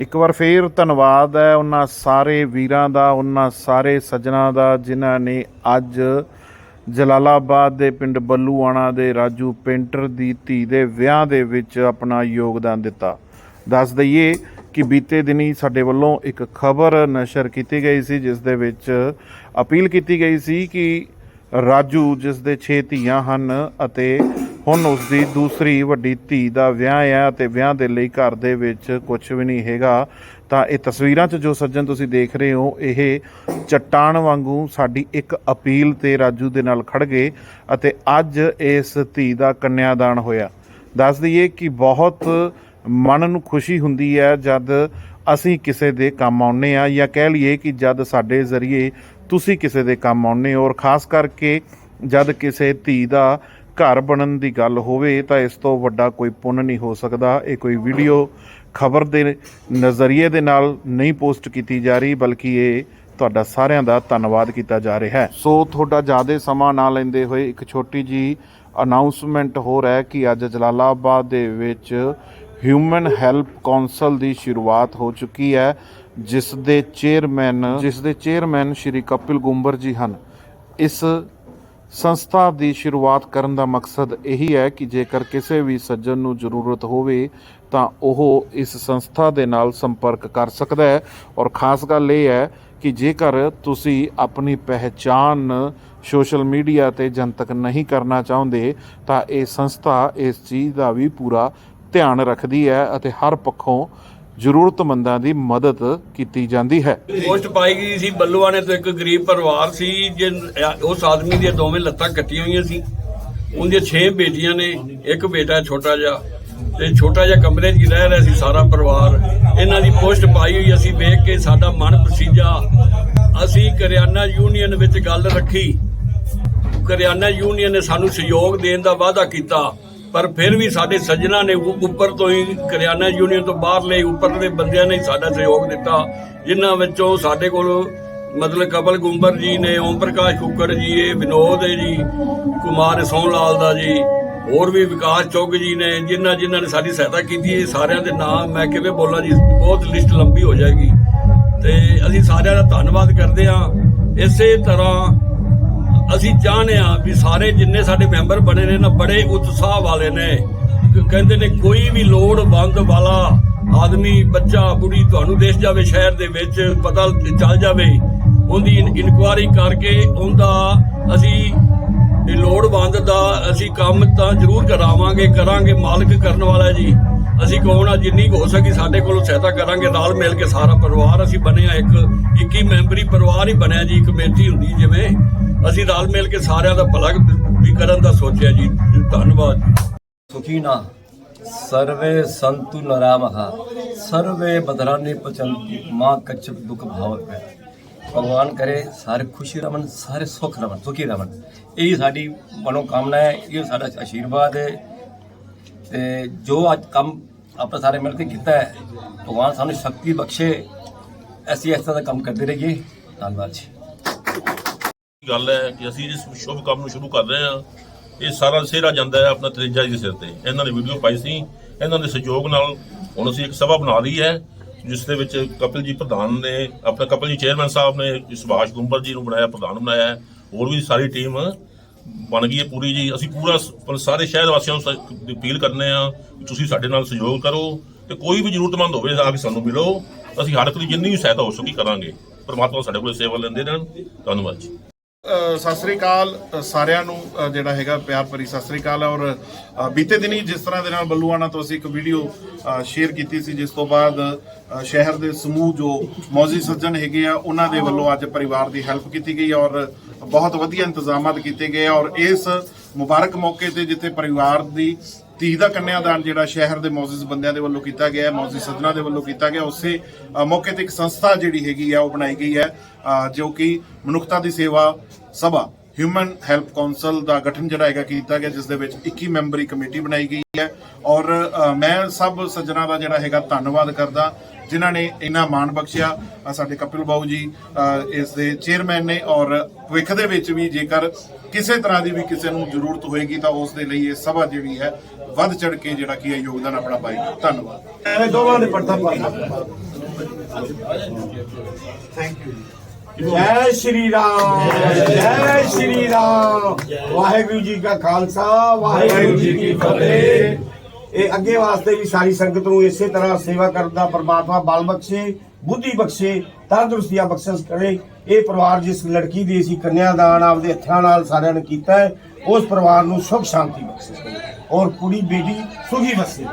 ਇੱਕ ਵਾਰ ਫੇਰ ਧੰਨਵਾਦ ਹੈ ਉਹਨਾਂ ਸਾਰੇ ਵੀਰਾਂ ਦਾ, ਉਹਨਾਂ ਸਾਰੇ ਸੱਜਣਾ ਦਾ, ਜਿਨ੍ਹਾਂ ਨੇ ਅੱਜ ਜਲਾਲਾਬਾਦ ਦੇ ਪਿੰਡ ਬੱਲੂਆਣਾ ਦੇ ਰਾਜੂ ਪੇਂਟਰ ਦੀ ਧੀ ਦੇ ਵਿਆਹ ਦੇ ਵਿੱਚ ਆਪਣਾ ਯੋਗਦਾਨ ਦਿੱਤਾ। ਦੱਸ ਦਈਏ ਕਿ ਬੀਤੇ ਦਿਨੀ ਸਾਡੇ ਵੱਲੋਂ ਇੱਕ ਖਬਰ ਨਸ਼ਰ ਕੀਤੀ ਗਈ ਸੀ, ਜਿਸ ਦੇ ਵਿੱਚ ਅਪੀਲ ਕੀਤੀ ਗਈ ਸੀ ਕਿ ਰਾਜੂ, ਜਿਸ ਦੇ 6 ਧੀਆਂ ਹਨ ਅਤੇ ਹੁਣ ਉਸ ਦੀ ਦੂਸਰੀ ਵੱਡੀ ਧੀ ਦਾ ਵਿਆਹ ਆ ਅਤੇ ਵਿਆਹ ਦੇ ਲਈ ਘਰ ਦੇ ਵਿੱਚ ਕੁਝ ਵੀ ਨਹੀਂ ਹੈਗਾ। ਤਾਂ ਇਹ ਤਸਵੀਰਾਂ 'ਚ ਜੋ ਸੱਜਣ ਤੁਸੀਂ ਦੇਖ ਰਹੇ ਹੋ, ਇਹ ਚਟਾਨ ਵਾਂਗੂ ਸਾਡੀ ਇੱਕ ਅਪੀਲ ਤੇ ਰਾਜੂ ਦੇ ਨਾਲ ਖੜ ਗਏ ਅਤੇ ਅੱਜ ਇਸ ਧੀ ਦਾ ਕੰਨਿਆਦਾਨ ਹੋਇਆ। ਦੱਸ ਦਈਏ ਕਿ ਬਹੁਤ ਮਨ ਨੂੰ ਖੁਸ਼ੀ ਹੁੰਦੀ ਹੈ ਜਦ ਅਸੀਂ ਕਿਸੇ ਦੇ ਕੰਮ ਆਉਂਦੇ ਆ ਜਾਂ ਕਹਿ ਲਈਏ ਕਿ ਜਦ ਸਾਡੇ ਜ਼ਰੀਏ ਤੁਸੀਂ ਕਿਸੇ ਦੇ ਕੰਮ ਆਉਂਦੇ ਹੋ ਔਰ ਖਾਸ ਕਰਕੇ ਜਦ ਕਿਸੇ ਧੀ ਦਾ ਘਰ ਬਣਨ ਦੀ ਗੱਲ ਹੋਵੇ ਤਾਂ ਇਸ ਤੋਂ ਵੱਡਾ ਕੋਈ ਪੁੰਨ ਨਹੀਂ ਹੋ ਸਕਦਾ। ਇਹ ਕੋਈ ਵੀਡੀਓ ਖਬਰ ਦੇ ਨਜ਼ਰੀਏ ਦੇ ਨਾਲ ਨਹੀਂ ਪੋਸਟ ਕੀਤੀ ਜਾ ਰਹੀ, ਬਲਕਿ ਇਹ ਤੁਹਾਡਾ ਸਾਰਿਆਂ ਦਾ ਧੰਨਵਾਦ ਕੀਤਾ ਜਾ ਰਿਹਾ ਹੈ। ਸੋ ਤੁਹਾਡਾ ਜ਼ਿਆਦਾ ਸਮਾਂ ਨਾ ਲੈਂਦੇ ਹੋਏ ਇੱਕ ਛੋਟੀ ਜੀ ਅਨਾਉਂਸਮੈਂਟ ਹੋ ਰਿਹਾ ਹੈ ਕਿ ਅੱਜ ਜਲਾਲਾਬਾਦ ਦੇ ਵਿੱਚ ਹਿਊਮਨ ਹੈਲਪ ਕੌਂਸਲ ਦੀ ਸ਼ੁਰੂਆਤ ਹੋ ਚੁੱਕੀ ਹੈ, ਜਿਸ ਦੇ ਚੇਅਰਮੈਨ ਜਿਸ ਦੇ ਚੇਅਰਮੈਨ ਸ਼੍ਰੀ ਕਪਿਲ ਗੁੰਬਰ ਜੀ ਹਨ। ਇਸ ਸੰਸਥਾ ਦੀ ਸ਼ੁਰੂਆਤ ਕਰਨ ਦਾ ਮਕਸਦ ਇਹੀ ਹੈ ਕਿ ਜੇਕਰ ਕਿਸੇ ਵੀ ਸੱਜਣ ਨੂੰ ਜ਼ਰੂਰਤ ਹੋਵੇ ਤਾਂ ਉਹ ਇਸ ਸੰਸਥਾ ਦੇ ਨਾਲ ਸੰਪਰਕ ਕਰ ਸਕਦਾ ਹੈ। ਔਰ ਖਾਸ ਗੱਲ ਇਹ ਹੈ ਕਿ ਜੇਕਰ ਤੁਸੀਂ ਆਪਣੀ ਪਹਿਚਾਨ ਸੋਸ਼ਲ ਮੀਡੀਆ ਤੇ ਜਨਤਕ ਨਹੀਂ ਕਰਨਾ ਚਾਹੁੰਦੇ, ਤਾਂ ਇਹ ਸੰਸਥਾ ਇਸ ਚੀਜ਼ ਦਾ ਵੀ ਪੂਰਾ ਧਿਆਨ ਰੱਖਦੀ ਹੈ ਅਤੇ ਹਰ ਪੱਖੋਂ ਜ਼ਰੂਰਤਮੰਦਾਂ ਦੀ ਮਦਦ ਕੀਤੀ ਜਾਂਦੀ ਹੈ। ਪੋਸਟ ਪਾਈ ਗਈ ਸੀ ਬੱਲੂਆਣੇ ਤੋਂ ਇੱਕ ਗਰੀਬ ਪਰਿਵਾਰ ਸੀ ਜਿਨ ਉਸ ਆਦਮੀ ਦੀਆਂ ਦੋਵੇਂ ਲੱਤਾਂ ਕੱਟੀਆਂ ਹੋਈਆਂ ਸੀ। ਉਹਦੀਆਂ 6 ਬੇਟੀਆਂ ਨੇ, ਇੱਕ ਬੇਟਾ ਛੋਟਾ ਜਿਹਾ, ਤੇ ਛੋਟਾ ਜਿਹਾ ਕਮਰੇ 'ਚ ਰਹਿ ਰਿਹਾ ਸੀ ਸਾਰਾ ਪਰਿਵਾਰ। ਇਹਨਾਂ ਦੀ ਪੋਸਟ ਪਾਈ ਹੋਈ, ਅਸੀਂ ਵੇਖ ਕੇ ਸਾਡਾ ਮਨ ਪਸੀਜਾ। ਅਸੀਂ ਕਰਿਆਨਾ ਯੂਨੀਅਨ ਵਿੱਚ ਗੱਲ ਰੱਖੀ। ਕਰਿਆਨਾ ਯੂਨੀਅਨ ਨੇ ਸਾਨੂੰ ਸਹਿਯੋਗ ਦੇਣ ਦਾ ਵਾਅਦਾ ਕੀਤਾ। ਪਰ ਫਿਰ ਵੀ ਸਾਡੇ ਸੱਜਣਾ ਨੇ ਉੱਪਰ ਤੋਂ ਹੀ ਕਰਿਆਨਾ ਯੂਨੀਅਨ ਤੋਂ ਬਾਹਰ ਬਾਹਰਲੇ ਉੱਪਰਲੇ ਬੰਦਿਆਂ ਨੇ ਹੀ ਸਾਡਾ ਸਹਿਯੋਗ ਦਿੱਤਾ। ਜਿਨ੍ਹਾਂ ਵਿੱਚੋਂ ਸਾਡੇ ਕੋਲ ਮਤਲਬ ਕਪਲ ਗੁੰਬਰ ਜੀ ਨੇ, ਓਮ ਪ੍ਰਕਾਸ਼ ਕੁੱਕੜ ਜੀ, ਇਹ ਵਿਨੋਦ ਹੈ ਜੀ, ਕੁਮਾਰ ਸੋਹਣ ਲਾਲ ਦਾ ਜੀ, ਹੋਰ ਵੀ ਵਿਕਾਸ ਚੁੱਗ ਜੀ ਨੇ, ਜਿਨ੍ਹਾਂ ਜਿਨ੍ਹਾਂ ਨੇ ਸਾਡੀ ਸਹਾਇਤਾ ਕੀਤੀ ਇਹ ਸਾਰਿਆਂ ਦੇ ਨਾਮ ਮੈਂ ਕਿਵੇਂ ਬੋਲਾਂ ਜੀ, ਬਹੁਤ ਲਿਸਟ ਲੰਬੀ ਹੋ ਜਾਏਗੀ। ਤੇ ਅਸੀਂ ਸਾਰਿਆਂ ਦਾ ਧੰਨਵਾਦ ਕਰਦੇ ਹਾਂ। ਇਸੇ ਤਰ੍ਹਾਂ ਅਸੀਂ ਚਾਹੁੰਦੇ ਆ ਵੀ ਸਾਰੇ ਜਿੰਨੇ ਸਾਡੇ ਮੈਂਬਰ ਬਣੇ ਨੇ ਨਾ, ਬੜੇ ਉਤਸ਼ਾਹ ਵਾਲੇ ਨੇ। ਕਹਿੰਦੇ ਨੇ ਕੋਈ ਵੀ ਲੋੜਵੰਦ ਵਾਲਾ ਆਦਮੀ, ਬੱਚਾ, ਬੁੜੀ ਤੁਹਾਨੂੰ ਦੇਖ ਜਾਵੇ, ਸ਼ਹਿਰ ਦੇ ਵਿੱਚ ਪਤਾ ਚੱਲ ਜਾਵੇ, ਉਹਦੀ ਇਨਕੁਆਰੀ ਕਰਕੇ ਉਹਦਾ ਅਸੀਂ ਇਹ ਲੋੜਵੰਦ ਦਾ ਅਸੀਂ ਕੰਮ ਤਾਂ ਜ਼ਰੂਰ ਕਰਾਵਾਂਗੇ, ਕਰਾਂਗੇ, ਮਾਲਕ ਕਰਨ ਵਾਲਾ ਜੀ। ਅਸੀਂ ਕਹੋਣਾ ਜਿੰਨੀ ਕੁ ਹੋ ਸਕੀ ਸਾਡੇ ਕੋਲੋਂ ਸਹਾਇਤਾ ਕਰਾਂਗੇ, ਨਾਲ ਮਿਲ ਕੇ ਸਾਰਾ ਪਰਿਵਾਰ ਅਸੀਂ ਬਣਿਆ ਇੱਕ 21 ਮੈਂਬਰੀ ਪਰਿਵਾਰ ਹੀ ਬਣਿਆ ਜੀ ਕਮੇਟੀ ਹੁੰਦੀ ਜਿਵੇਂ। ਅਸੀਂ ਰਲ ਮਿਲ ਕੇ ਸਾਰਿਆਂ ਦਾ ਭਲਾ ਵੀ ਕਰਨ ਦਾ ਸੋਚਿਆ ਜੀ। ਧੰਨਵਾਦ ਜੀ। ਸੁਖੀ ਨਾ, ਸਰਵੇ ਸੰਤੂ ਨਰਾਮਹਾ, ਸਰਵੇ ਬਦਰਾਨੀ ਪਚੰਤੀ, ਮਾਂ ਕਛਪ ਦੁਖ ਭਾਵ ਹੈ। ਭਗਵਾਨ ਕਰੇ, ਸਾਰੇ ਖੁਸ਼ੀ ਰਮਨ, ਸਾਰੇ ਸੁਖ ਰਮਨ, ਸੁਖੀ ਰਮਨ। ਇਹ ਸਾਡੀ ਮਨੋ ਕਾਮਨਾ ਹੈ, ਇਹ ਸਾਡਾ ਆਸ਼ੀਰਵਾਦ ਹੈ। ਤੇ ਜੋ ਅੱਜ ਕੰਮ ਆਪਾਂ ਸਾਰੇ ਮਿਲ ਕੇ ਕੀਤਾ ਹੈ, ਭਗਵਾਨ ਸਾਨੂੰ ਸ਼ਕਤੀ ਬਖਸ਼ੇ। ਐਸੀ ਇਸ ਤਰ੍ਹਾਂ ਦਾ ਕੰਮ ਕਰਦੇ ਰਹੀਏ। ਧੰਨਵਾਦ ਜੀ। ਗੱਲ ਹੈ ਕਿ ਅਸੀਂ ਇਸ ਸ਼ੁਭ ਕੰਮ ਨੂੰ ਸ਼ੁਰੂ ਕਰ ਰਹੇ ਹਾਂ, ਇਹ ਸਾਰਾ ਸਿਹਰਾ ਜਾਂਦਾ ਹੈ ਆਪਣਾ ਤਰੀਜਾ ਜੀ ਦੇ ਸਿਰ ਤੇ। ਇਹਨਾਂ ਨੇ ਵੀਡੀਓ ਪਾਈ ਸੀ। ਇਹਨਾਂ ਦੇ ਸਹਿਯੋਗ ਨਾਲ ਹੁਣ ਅਸੀਂ ਇੱਕ ਸਭਾ ਬਣਾ ਲਈ ਹੈ, ਜਿਸ ਦੇ ਵਿੱਚ ਕਪਿਲ ਜੀ ਪ੍ਰਧਾਨ ਨੇ, ਆਪਣਾ ਕਪਿਲ ਜੀ ਚੇਅਰਮੈਨ ਸਾਹਿਬ ਨੇ, ਸੁਭਾਸ਼ ਗੁੰਬਰ ਜੀ ਨੂੰ ਬਣਾਇਆ, ਪ੍ਰਧਾਨ ਬਣਾਇਆ ਹੈ। ਹੋਰ ਵੀ ਸਾਰੀ ਟੀਮ ਬਣ ਗਈ ਹੈ ਪੂਰੀ ਜੀ। ਅਸੀਂ ਪੂਰਾ ਸਾਰੇ ਸ਼ਹਿਰ ਵਾਸੀਆਂ ਨੂੰ ਅਪੀਲ ਕਰਨੇ ਆ ਕਿ ਤੁਸੀਂ ਸਾਡੇ ਨਾਲ ਸਹਿਯੋਗ ਕਰੋ ਤੇ ਕੋਈ ਵੀ ਜ਼ਰੂਰਤਮੰਦ ਹੋਵੇ ਆ ਕੇ ਸਾਨੂੰ ਮਿਲੋ। ਅਸੀਂ ਹਰ ਇੱਕ ਦੀ ਜਿੰਨੀ ਵੀ ਸਹਾਇਤਾ ਹੋ ਸਕੀ ਕਰਾਂਗੇ। ਪਰਮਾਤਮਾ ਸਾਡੇ ਕੋਲ ਸੇਵਾ ਲੈਂਦੇ ਰਹਿਣ। ਧੰਨਵਾਦ ਜੀ। ਸਤਿ ਸ੍ਰੀ ਅਕਾਲ ਸਾਰਿਆਂ ਨੂੰ ਜਿਹੜਾ ਹੈਗਾ ਪਿਆਰ ਭਰੀ ਸਤਿ ਸ੍ਰੀ ਅਕਾਲ। ਔਰ ਬੀਤੇ ਦਿਨੀ ਜਿਸ ਤਰ੍ਹਾਂ ਦੇ ਨਾਲ ਬੱਲੂਆਣਾ ਤੋਂ ਅਸੀਂ ਇੱਕ ਵੀਡੀਓ ਸ਼ੇਅਰ ਕੀਤੀ ਸੀ, ਜਿਸ ਤੋਂ ਬਾਅਦ ਸ਼ਹਿਰ ਦੇ ਸਮੂਹ ਜੋ ਮੌਜੀ ਸੱਜਣ ਹੈਗੇ ਆ, ਉਹਨਾਂ ਦੇ ਵੱਲੋਂ ਅੱਜ ਪਰਿਵਾਰ ਦੀ ਹੈਲਪ ਕੀਤੀ ਗਈ ਔਰ ਬਹੁਤ ਵਧੀਆ ਇੰਤਜ਼ਾਮਾਤ ਕੀਤੇ ਗਏ ਔਰ ਇਸ ਮੁਬਾਰਕ ਮੌਕੇ ਤੇ ਜਿੱਥੇ ਪਰਿਵਾਰ ਦੀ ਧੀ ਦਾ ਕੰਨਿਆਦਾਨ ਜਿਹੜਾ ਸ਼ਹਿਰ ਦੇ ਮੌਜੂਦ ਬੰਦਿਆਂ ਦੇ ਵੱਲੋਂ ਕੀਤਾ ਗਿਆ ਹੈ ਮੌਜੂਦ ਸੱਜਣਾ ਦੇ ਵੱਲੋਂ ਕੀਤਾ ਗਿਆ। ਉਸੇ ਮੌਕੇ ਤੇ ਇੱਕ ਸੰਸਥਾ ਜਿਹੜੀ ਹੈਗੀ ਆ, ਉਹ ਬਣਾਈ ਗਈ ਹੈ ਜੋ ਕਿ ਮਨੁੱਖਤਾ ਦੀ ਸੇਵਾ ਸਭਾ ਹਿਊਮਨ ਹੈਲਪ ਕਾਉਂਸਲ ਦਾ ਗਠਨ ਜਿਹੜਾ ਹੈਗਾ ਕੀਤਾ ਗਿਆ, ਜਿਸ ਦੇ ਵਿੱਚ 21 ਮੈਂਬਰੀ ਕਮੇਟੀ ਬਣਾਈ ਗਈ ਹੈ। ਔਰ ਮੈਂ ਸਭ ਸੱਜਣਾ ਦਾ ਜਿਹੜਾ ਹੈਗਾ ਧੰਨਵਾਦ ਕਰਦਾ, ਜਿਨ੍ਹਾਂ ਨੇ ਇੰਨਾ ਮਾਣ ਬਖਸ਼ਿਆ। ਸਾਡੇ ਕਪਿਲ ਬਾਬੂ ਜੀ ਇਸ ਦੇ ਚੇਅਰਮੈਨ ਨੇ ਔਰ ਭਵਿੱਖ ਦੇ ਵਿੱਚ ਵੀ ਜੇਕਰ ਕਿਸੇ ਤਰ੍ਹਾਂ ਦੀ ਵੀ ਕਿਸੇ ਨੂੰ ਜ਼ਰੂਰਤ ਹੋਏਗੀ ਤਾਂ ਉਸ ਦੇ ਲਈ ਇਹ ਸਭਾ ਜਿਹੜੀ ਹੈ ਵੱਧ ਚੜ ਕੇ ਜਿਹੜਾ ਕੀ ਹੈ ਯੋਗਦਾਨ ਆਪਣਾ ਪਾਏਗੀ ਧੰਨਵਾਦ। ਦੋਵਾਂ ਦੇ ਜੈ ਸ਼੍ਰੀ ਰਾਮ ਜੈ ਸ਼੍ਰੀ ਰਾਮ। ਵਾਹਿਗੁਰੂ ਜੀ ਕਾ ਖਾਲਸਾ ਵਾਹਿਗੁਰੂ ਜੀ ਕੀ ਫਤਿਹ। ਇਹ ਅੱਗੇ ਵਾਸਤੇ ਵੀ ਸਾਰੀ ਸੰਗਤ ਨੂੰ ਇਸੇ ਤਰ੍ਹਾਂ ਸੇਵਾ ਕਰਨ ਦਾ ਪ੍ਰਮਾਤਮਾ ਬਲ ਬਖਸ਼ੇ ਬੁੱਧੀ ਬਖਸ਼ੇ ਤੰਦਰੁਸਤੀਆਂ ਬਖਸ਼ਿਸ਼ ਕਰੇ। ਇਹ ਪਰਿਵਾਰ ਜਿਸ ਲੜਕੀ ਦੀ ਅਸੀਂ ਕੰਨਿਆਦਾਨ ਆਪਦੇ ਹੱਥਾਂ ਨਾਲ ਸਾਰਿਆਂ ਨੇ ਕੀਤਾ ਹੈ ਉਸ ਪਰਿਵਾਰ ਨੂੰ ਸੁਖ ਸ਼ਾਂਤੀ ਬਖਸ਼ੇ ਔਰ ਕੁੜੀ ਬੇਟੀ ਸੁਖੀ ਵਸੇ